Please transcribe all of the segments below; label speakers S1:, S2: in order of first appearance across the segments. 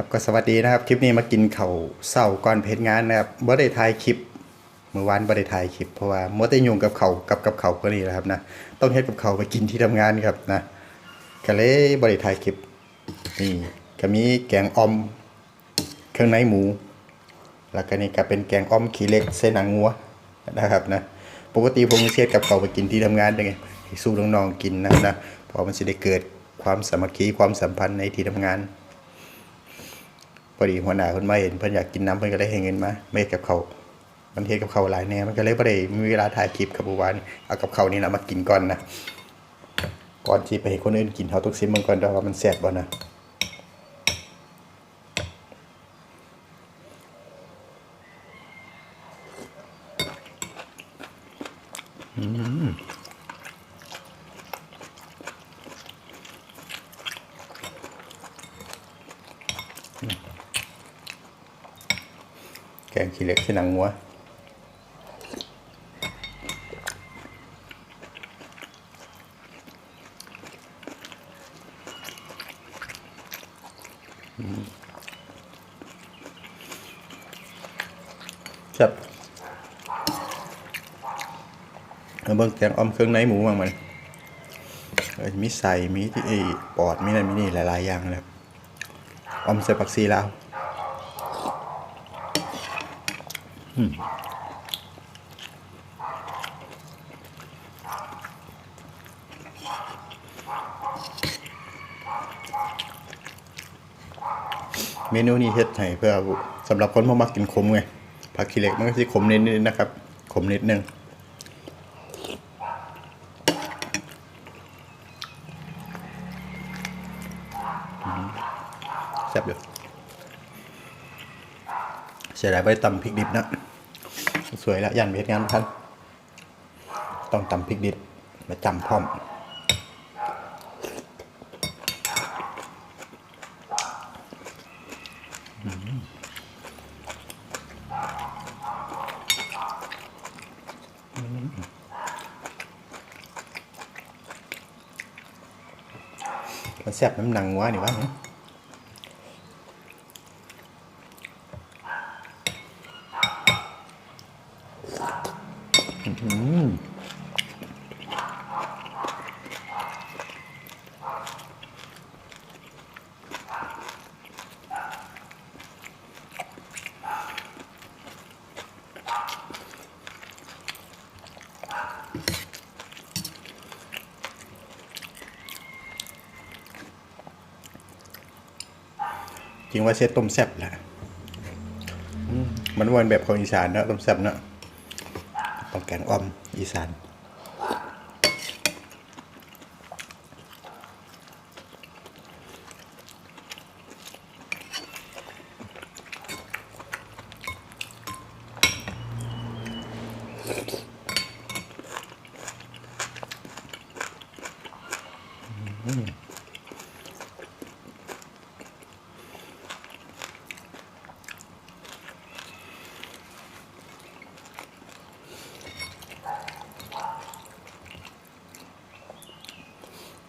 S1: ครับก็สวัสดีนะครับคลิปนี้มากินเข่าเศร้าก่อนเพจงานนะครับบ่ได้ถ่ายคลิปเมื่อวานบ่ได้ถ่ายคลิปเพราะว่ามัวแต่ยุ่งกับเขากับกับเขาก็นี่แหละครับนะต้องเฮ็ดกับเขาไปกินที่ทำงานครับนะก็เลยบ่ได้ถ่ายคลิปนี่ก็มีแกงออมเครื่องในหมู แล้วก็นี่ก็เป็นแกงออมขี้เหล็กใส่หนังงัวนะครับนะปกติผมจะเช็ดกับเขาไปกินที่ทำงานได้ไงสู้น้องๆกินนะนะพราะมันสิได้เกิดความสามัคคีความสัมพันธ์ในที่ทำงาน พอดีหัวหน้าเพิ่นมาเห็นเพิ่นอยากกินน้ำเพิ่นก็เลยให้เงินมาไม่กับเขาวมันเฮ็ดกับเขาหลายแน่มันก็เลยบ่ได้มีเวลาถ่ายคลิปครับอวานเอากับเขานี่นะมากินก่อนนะก่อนที่ไปให้คนอื่นกินเฮาต้องซิมมันก่อนเด้อว่ามันแซ่บบ่นะอืม งขี้เหล็กใส่หนังงัวอืมแซ่บเอาเบิ่งแกงอ้อมเครื่องในหมูบ้างมันมีใส่มีที่อ้ปอดมีนั่นมีนี่หลาย ๆ อย่างเลยอ้อมใส่ผักชีลาว เมนูนี้เฮ็ดให้เพื่อสำหรับคนบ่มักกินขมไงผักขี้เหล็กมันก็สิขมนิดนึงนะครับ ขมนิดนึงแซ่บอยู่เสียดายไปตำพริกดิบนะ สวยแล้วยันเฮ็ดงานบ่ทันต้องตำพริกดิบมาจำพร้อมมันแซ่บน้ำหนังวัวนี่วะอื้อ จริงว่าเชฟต้มแซ่บแหละมันวันแบบของอีสานเนอะต้มแซ่บเนอะต้องแกงอ่อมอีสาน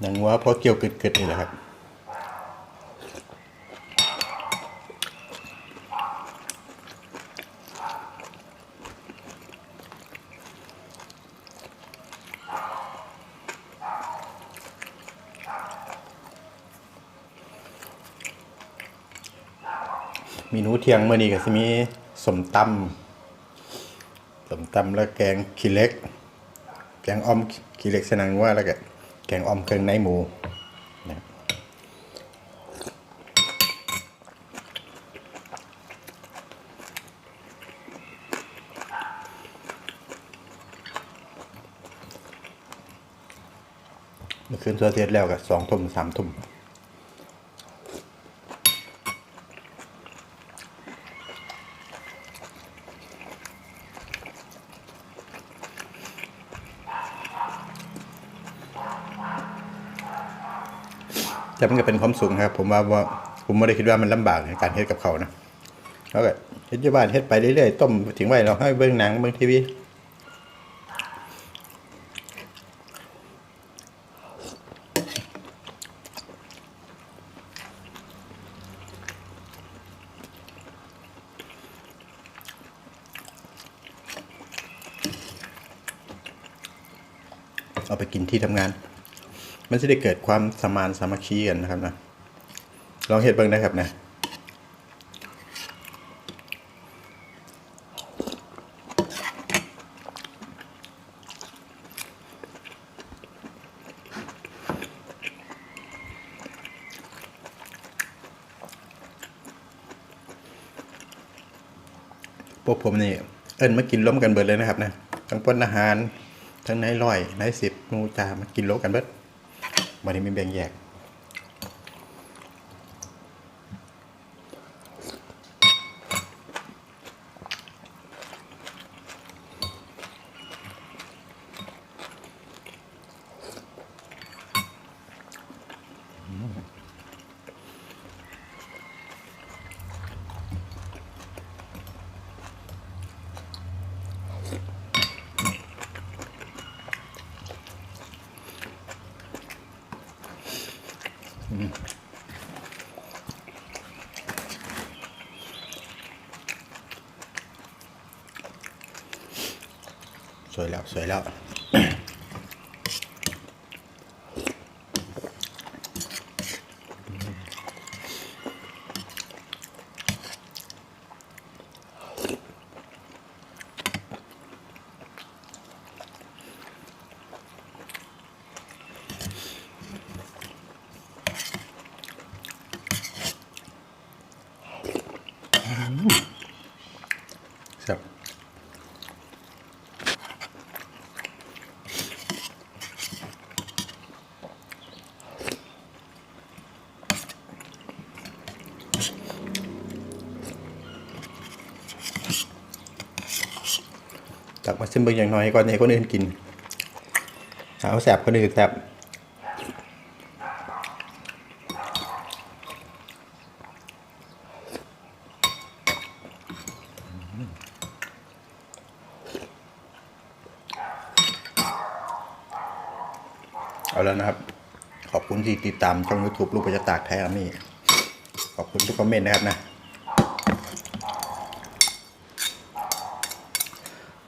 S1: หนังวัวพอเกี่ยวกึดๆนี่แหละครับเมนูเที่ยงเมื่อนี้ก็จะมีสมตำสมตำแล้วแกงขี้เล็ก แกงอ่อมขี้เล็กสนังว่าแล้วก็ แกงอ่อมเครื่องในหมูนะครับเมื่อคืนตัวเทียดแล้วก็สองทุ่มสามทุ่ม จะมันก็เป็นความสุขครับ ผมว่าว่าผมไม่ได้คิดว่ามันลำบากในการเฮ็ดกับเขานะเล้วก็เฮ็ดที่บ้านเฮ็ดไปเรื่อยๆต้มถึงไว้เราให้เบิ่งหนังเบิ่งทีวีเอาไปกินที่ทำงาน มันจะได้เกิดความสมานสามัคคีกันนะครับนะลองเห็ดเบิ่งนะครับนะพวกผมนี่เอิญมากินร่วมกันเบิดเลยนะครับนะทั้งป้นอาหาร ทั้งนายร้อยนายสิบนูจามากินร่วมกันเบิด วันนี้มีแบ่งแยก สวยแตักมาซิมเบิ่งอย่างน้อยก่อนให้คนอื่นกินเอาแสบคนอื่นแสบเอาแล้วนะครับ ขอบคุณที่ติดตามช่อง YouTube ลูกประจตากไทยอามี่ขอบคุณทุกคอมเมนต์นะครับนะ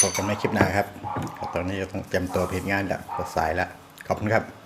S1: พบกันในคลิปหน้าครับ ตอนนี้จะต้องเตรียมตัวเพจงานแล้วกดสายแล้วขอบคุณครับ